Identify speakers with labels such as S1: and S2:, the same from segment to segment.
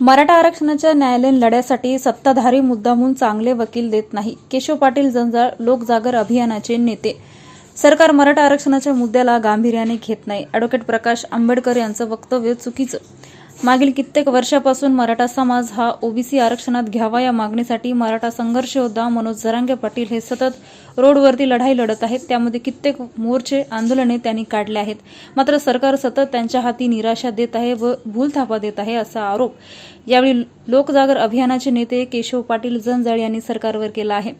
S1: मराठा आरक्षणाच्या न्यायालयीन लढ्यासाठी सत्ताधारी मुद्दामून चांगले वकील देत नाही. केशव पाटील जंजाळ लोकजागर अभियानाचे नेते. सरकार मराठा आरक्षणाच्या मुद्द्याला गांभीर्याने घेत नाही. अॅडव्होकेट प्रकाश आंबेडकर यांचं वक्तव्य चुकीचं. मागील कित्येक वर्षापासून मराठा समाज हा ओबीसी आरक्षणात घ्यावा या मागणीसाठी मराठा संघर्ष योद्धा मनोज जरांगे पाटील हे सतत रोडवरती लढाई लढत आहेत. त्यामध्ये कित्येक मोर्चे आंदोलने त्यांनी काढले आहेत. मात्र सरकार सतत त्यांच्या हाती निराशा देत आहे व भूलथापा देत आहे असा आरोप यावेळी लोकजागर अभियानाचे नेते केशव पाटील जंजाळ यांनी सरकारवर केला आहे.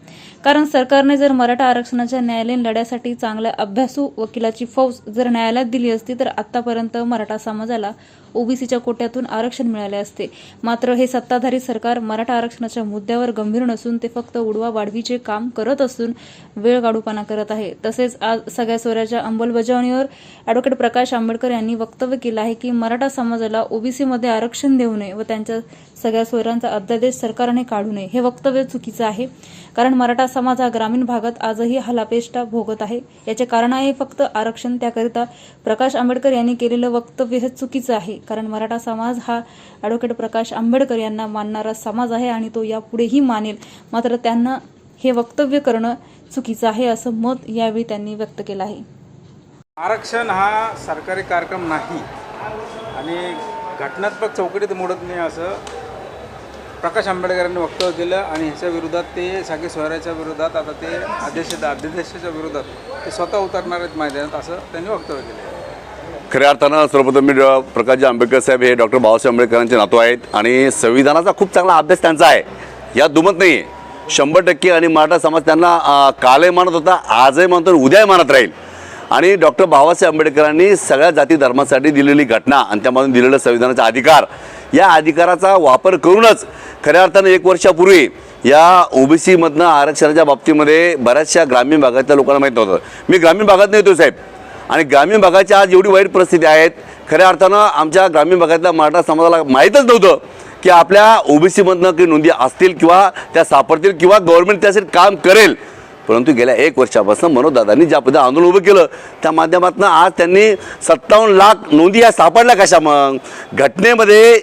S1: कारण सरकारने जर मराठा आरक्षणाच्या न्यायालयीन लढ्यासाठी चांगल्या अभ्यासू वकिलाची फौज जर न्यायालयात दिली असती तर आतापर्यंत मराठा समाजाला ओबीसीच्या कोट्यातून आरक्षण मिळाले असते. मात्र हे सत्ताधारी सरकार मराठा आरक्षणाच्या मुद्द्यावर गंभीर नसून ते फक्त उडवा वाढवीचे काम करत असून वेळ गाडूपणा करत आहे. तसेच आज सगळ्या सोऱ्याच्या अंमलबजावणीवर अॅडव्होकेट प्रकाश आंबेडकर यांनी वक्तव्य केलं आहे की मराठा समाजाला ओबीसीमध्ये आरक्षण देऊ नये व त्यांच्या सगळ्या स्वरांचा अध्यादेश सरकारने काढू नये हे वक्तव्य चुकीचं आहे. कारण मराठा समाज हा ग्रामीण भागात आजही हलापेष्टा भोगत आहे. याचे कारण आहे फक्त आरक्षण. त्याकरिता प्रकाश आंबेडकर यांनी केलेलं वक्तव्य हे चुकीचं आहे. कारण मराठा समाज समाज हा ॲडव्होकेट प्रकाश आंबेडकर यांना मानणारा समाज आहे आणि तो यापुढेही मानेल. मात्र त्यांना हे वक्तव्य करणं चुकीचं आहे असं मत यावेळी त्यांनी व्यक्त केलं आहे.
S2: आरक्षण हा सरकारी कार्यक्रम नाही. आणि घटनात्मक चौकटीत मोडत नाही असं प्रकाश आंबेडकरांनी वक्तव्य दिलं आणि ह्याच्या विरोधात ते सागे सोयऱ्याच्या विरोधात आता ते अध्यक्ष अध्यक्षाच्या विरोधात ते स्वतः उतरणार आहेत मैदानात असं त्यांनी वक्तव्य केलं.
S3: खऱ्या अर्थानं सर्वप्रथम मी डॉ- प्रकाशजी आंबेडकर साहेब हे डॉक्टर बाबासाहेब आंबेडकरांचे नातू आहेत आणि संविधानाचा खूप चांगला अभ्यास त्यांचा आहे. यात दुमत नाही शंभर टक्के आणि मराठा समाज त्यांना कालही मानत होता आजही मानतो उद्याही मानत राहील. आणि डॉक्टर बाबासाहेब आंबेडकरांनी सगळ्या जाती धर्मासाठी दिलेली घटना आणि त्यामधून दिलेलं संविधानाचा अधिकार या अधिकाराचा वापर करूनच खऱ्या अर्थानं एक वर्षापूर्वी या ओबीसीमधनं आरक्षणाच्या बाबतीमध्ये बऱ्याचशा ग्रामीण भागातल्या लोकांना माहीत नव्हतं. मी ग्रामीण भागात येतो साहेब. आणि ग्रामीण भागाची आज एवढी वाईट परिस्थिती आहेत खऱ्या अर्थानं आमच्या ग्रामीण भागातल्या मराठा समाजाला माहीतच नव्हतं की आपल्या ओबीसीमधनं काही नोंदी असतील किंवा त्या सापडतील किंवा गव्हर्नमेंट त्यासाठी काम करेल. परंतु गेल्या एक वर्षापासून मनोजदादांनी ज्या पद्धती आंदोलन उभं केलं त्या माध्यमातून आज त्यांनी सत्तावन्न लाख नोंदी या सापडल्या कशा मग? घटनेमध्ये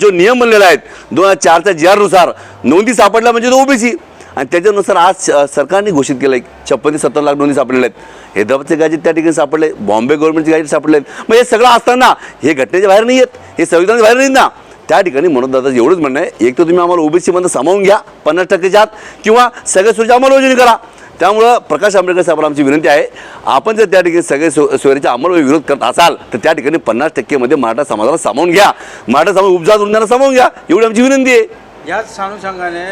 S3: जो नियम बनलेला आहेत दोन हजार चारच्या जी आरनुसार नोंदी सापडल्या म्हणजे तो ओबीसी. आणि त्याच्यानुसार आज सरकारने घोषित केलं आहे छप्पन ते सत्तर लाख नोंदी सापडलेल्या आहेत. हैदराबादचे गाजेट त्या ठिकाणी सापडले बॉम्बे गव्हर्नमेंटचे गाजेट सापडले आहेत मग हे सगळं असताना हे घटनेच्या बाहेर नाही आहेत हे संविधानाच्या बाहेर नाही ना. त्या ठिकाणी म्हणून दादा एवढंच म्हणणं आहे एक तर तुम्ही आम्हाला ओबीसीमध्ये सामावून घ्या पन्नास टक्केच्या आत किंवा सगळ्या सोयीची अंमलबजावणी करा. त्यामुळं प्रकाश आंबेडकर साहेबांना आमची विनंती आहे आपण जर त्या ठिकाणी सगळे सो सोयरीच्या अंमलबजावणी विरोध करत असाल तर त्या ठिकाणी पन्नास टक्केमध्ये मराठा समाजाला सामावून घ्या. मराठा समाज उपजा त्यांना सामावून घ्या एवढी आमची विनंती आहे.
S2: याच सांगू सांगाने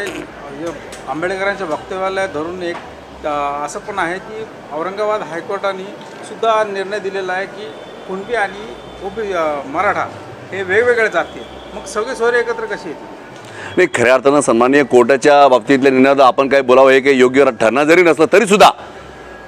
S2: आंबेडकरांच्या वक्तव्याला धरून एक असं पण आहे की औरंगाबाद हायकोर्टाने सुद्धा निर्णय दिलेला आहे की कुणबी आणि ओबी मराठा हे वेगवेगळे जाती आहेत. मग सगळे सोयरे एकत्र कसे येतील
S3: नाही खऱ्या अर्थानं सन्माननीय कोर्टाच्या बाबतीतल्या निर्णयात आपण काय बोलावं हे काही योग्य ठरणार जरी नसलं तरी सुद्धा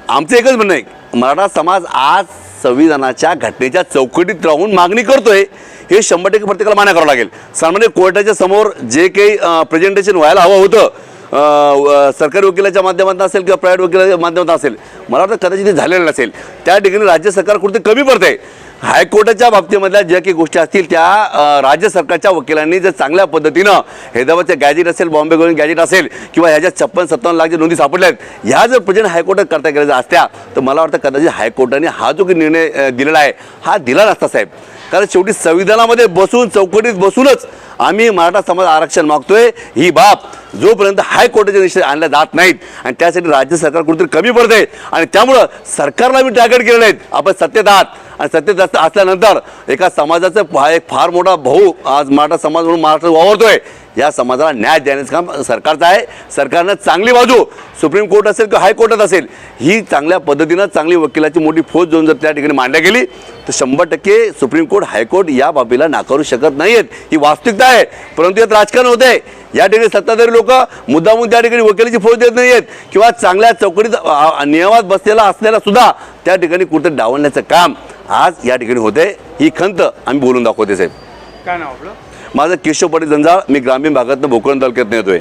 S3: आमचं एकच म्हणणं आहे मराठा समाज आज संविधानाच्या घटनेच्या चौकटीत राहून मागणी करतोय हे शंभर टक्के प्रत्येकाला मान्य करावं लागेल सामान्य कोर्टाच्या समोर जे काही प्रेझेंटेशन व्हायला हवं होतं सरकारी वकिलाच्या माध्यमातून असेल किंवा प्रायव्हेट वकिलाच्या माध्यमातून असेल. मला वाटतं कदाचित ते झालेलं नसेल. त्या ठिकाणी राज्य सरकार कुठे कमी पडतंय. हायकोर्टाच्या बाबतीमधल्या ज्या काही गोष्टी असतील त्या राज्य सरकारच्या वकिलांनी जर चांगल्या पद्धतीनं हैदराबादचं गॅजेट असेल बॉम्बे गोविंद गॅजेट असेल किंवा ह्याच्यात छप्पन सत्तावन्न लाख ज्या नोंदी सापडल्या आहेत ह्या जर प्रेझेंट हायकोर्टात करता गेल्या असत्या तर मला वाटतं कदाचित हायकोर्टाने हा जो काही निर्णय दिलेला आहे हा दिला नसता साहेब. कारण शेवटी संविधानामध्ये बसून चौकटीत बसूनच आम्ही मराठा समाज आरक्षण मागतोय ही बाब. जोपर्यंत हायकोर्टाचे निश्चित आणल्या जात नाहीत आणि त्यासाठी राज्य सरकार कुठेतरी कमी पडते आणि त्यामुळं सरकारला मी टार्गेट केलेलं आहेत. आपण सत्तेत आहात आणि सत्तेत असल्यानंतर एका समाजाचं एक फार मोठा भाऊ आज मराठा समाज म्हणून महाराष्ट्रात वावरतोय. या समाजाला न्याय देण्याचं काम सरकारचं आहे. सरकारनं चांगली बाजू सुप्रीम कोर्ट असेल किंवा हायकोर्टात असेल ही चांगल्या पद्धतीनं चांगली वकिलाची मोठी फौज जाऊन जर त्या ठिकाणी मांडल्या गेली तर शंभर टक्के सुप्रीम कोर्ट हायकोर्ट या बाबीला नाकारू शकत नाहीत ही वास्तविकता आहे. परंतु यात राजकारण होते या ठिकाणी सत्ताधारी लोक मुद्दामून त्या ठिकाणी वकिलीची फौज देत नाही आहेत किंवा चांगल्या चौकटीत नियमात बसलेला असलेला सुद्धा त्या ठिकाणी कुठं डावलण्याचं काम आज या ठिकाणी होते ही खंत आम्ही बोलून दाखवते साहेब.
S2: काय नाव आपलं?
S3: माझं केशव पाटील जंजाळ मी ग्रामीण भागातनं भोकरण तालुक्यात येतोय.